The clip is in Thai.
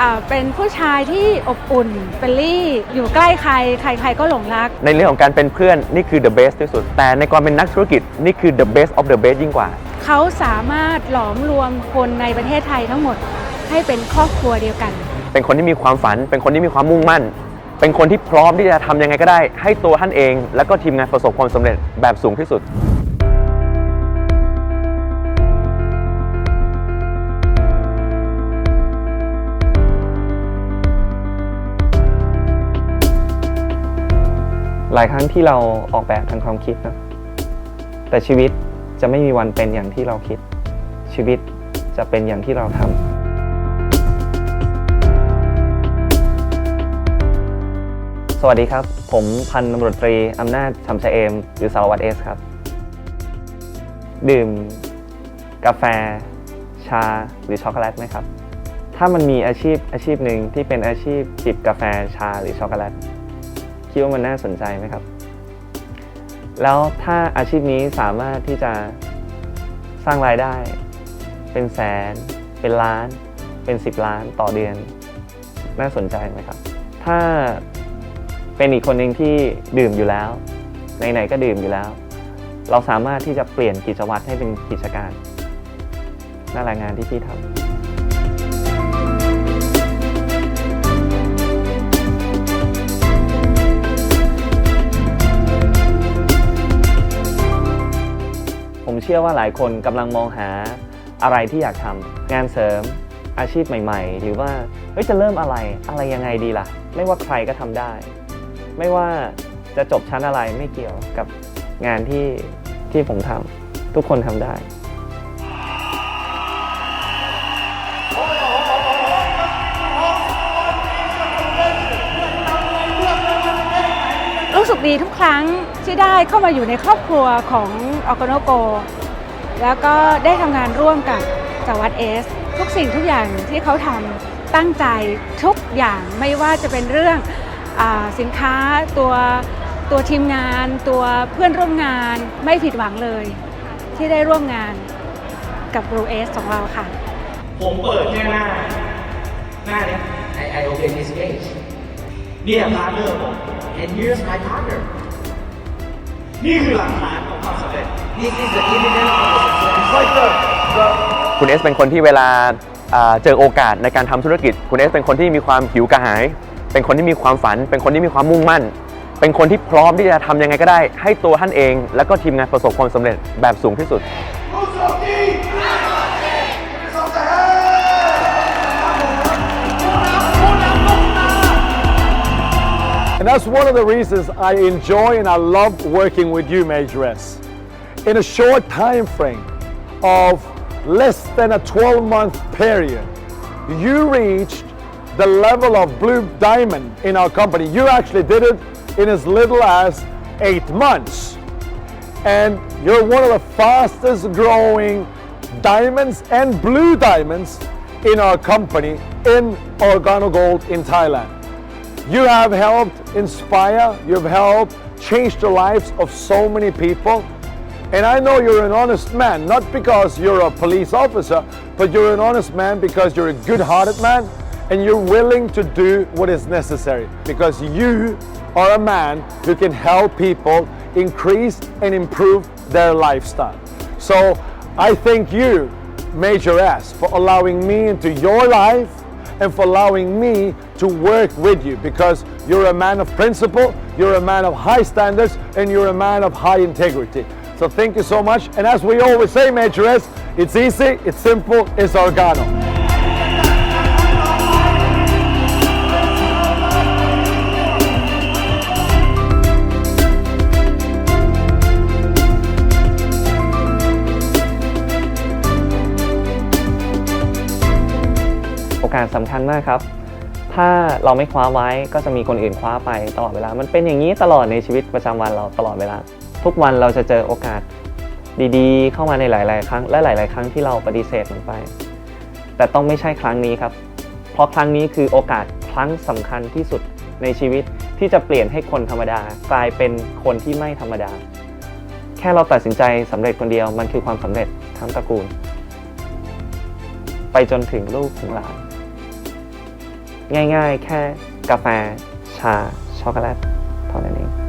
อ่าเป็นผู้ชายที่อบอุ่นเฟรนลี่ อยู่ใกล้ใคร ใคร ๆ ก็หลงรัก ในเรื่องของการเป็นเพื่อนนี่คือ the best ที่สุด แต่ในความเป็นนักธุรกิจนี่คือ the best of the best ยิ่งกว่า เขาสามารถหลอมรวมคนในประเทศไทยทั้งหมดให้เป็นครอบครัวเดียวกัน เป็นคนที่มีความฝัน เป็นคนที่มีความมุ่งมั่น เป็นคนที่พร้อมที่จะทำยังไงก็ได้ ให้ตัวท่านเอง แล้วก็ทีมงานประสบความสำเร็จแบบสูงที่สุด หลายครั้งที่เราออกแบบทางความคิดนะแต่ชีวิตจะไม่มีวันเป็นอย่างที่เราคิด ชีวิตจะเป็นอย่างที่เราทำสวัสดีครับ ผมพันตำรวจตรีอำนาจชำชะเอมหรือสารวัตรเอสครับ ดื่ม กาแฟ ชาหรือช็อกโกแลตไหมครับ ถ้ามันมีอาชีพอาชีพหนึ่งที่เป็นอาชีพจิบกาแฟชาหรือช็อกโกแลต คิดว่ามันน่าสนใจไหมครับ แล้วถ้าอาชีพนี้สามารถที่จะสร้างรายได้ เป็นแสน เป็นล้าน เป็น 10 ล้านต่อเดือน น่าสนใจไหมครับ ถ้าเป็นอีกคนหนึ่งที่ดื่มอยู่แล้วไหนๆก็ดื่มอยู่แล้ว เราสามารถที่จะเปลี่ยนกิจวัตรให้เป็นกิจการน่ารายงานที่พี่ทำ ชื่อว่าหลายคนกำลังมองหาอะไรที่อยากทำงานเสริมอาชีพใหม่ ๆ หรือว่าเฮ้ยจะเริ่มอะไรอะไรยังไงดีล่ะ ไม่ว่าใครก็ทำได้ ไม่ว่าจะจบชั้นอะไรไม่เกี่ยวกับงานที่ที่ผมทำทุกคนทำได้รู้สึกดีทุกครั้งที่ได้เข้ามาอยู่ในครอบครัวของออกโนโก แล้วก็ได้ทำงานร่วมกับจวัดเอส ทุกสิ่งทุกอย่างที่เขาทำตั้งใจทุกอย่างไม่ว่าจะเป็นเรื่องอสินค้าตัวตัวทีมงาน ตัวเพื่อนร่วมงานไม่ผิดหวังเลย ที่ได้ร่วมงานกับรูเอสของเราค่ะ ผมเปิดแค่หน้า หน้าเนี้ย I I open this page เนี่ยพาร์ทเนอร์ผม and here's my partner นี่คือหลักฐานของ คุณเอสเป็นคนที่เวลาเจอโอกาสในการทำธุรกิจ คุณเอสเป็นคนที่มีความหิวกระหาย เป็นคนที่มีความฝัน เป็นคนที่มีความมุ่งมั่น เป็นคนที่พร้อมที่จะทำยังไงก็ได้ ให้ตัวท่านเอง แล้วก็ทีมงานประสบความสำเร็จแบบสูงที่สุด And that's one of the reasons I enjoy and I love working with you, Major S. In a short time frame of less than a 12 month period, you reached the level of blue diamond in our company. You actually did it in as little as eight months. And you're one of the fastest growing diamonds and blue diamonds in our company in Organo Gold in Thailand. You have helped inspire, you've helped change the lives of so many people. And I know you're an honest man, not because you're a police officer, but you're an honest man because you're a good hearted man and you're willing to do what is necessary because you are a man who can help people increase and improve their lifestyle. So I thank you, Major S, for allowing me into your life and for allowing me to work with you because you're a man of principle, you're a man of high standards, and you're a man of high integrity. So thank you so much. And as we always say, Major S, it's easy, it's simple, it's organo. โอกาสสำคัญมากครับ ถ้าเราไม่คว้าไว้ก็จะมีคนอื่นคว้าไปตลอดเวลา มันเป็นอย่างนี้ตลอดในชีวิตประจำวันเราตลอดเวลา ทุกวันเราจะเจอโอกาสดีๆ เข้ามาในหลาย ๆ ครั้งและหลาย ๆ ครั้งที่เราปฏิเสธมันไป แต่ต้องไม่ใช่ครั้งนี้ครับ เพราะครั้งนี้คือโอกาสครั้งสำคัญที่สุดในชีวิตที่จะเปลี่ยนให้คนธรรมดา กลายเป็นคนที่ไม่ธรรมดา แค่เราตัดสินใจสำเร็จคนเดียวมันคือความสำเร็จทั้งตระกูล ไปจนถึงลูกถึงหลาน ง่ายๆ แค่กาแฟชาช็อกโกแลตเท่านั้นเอง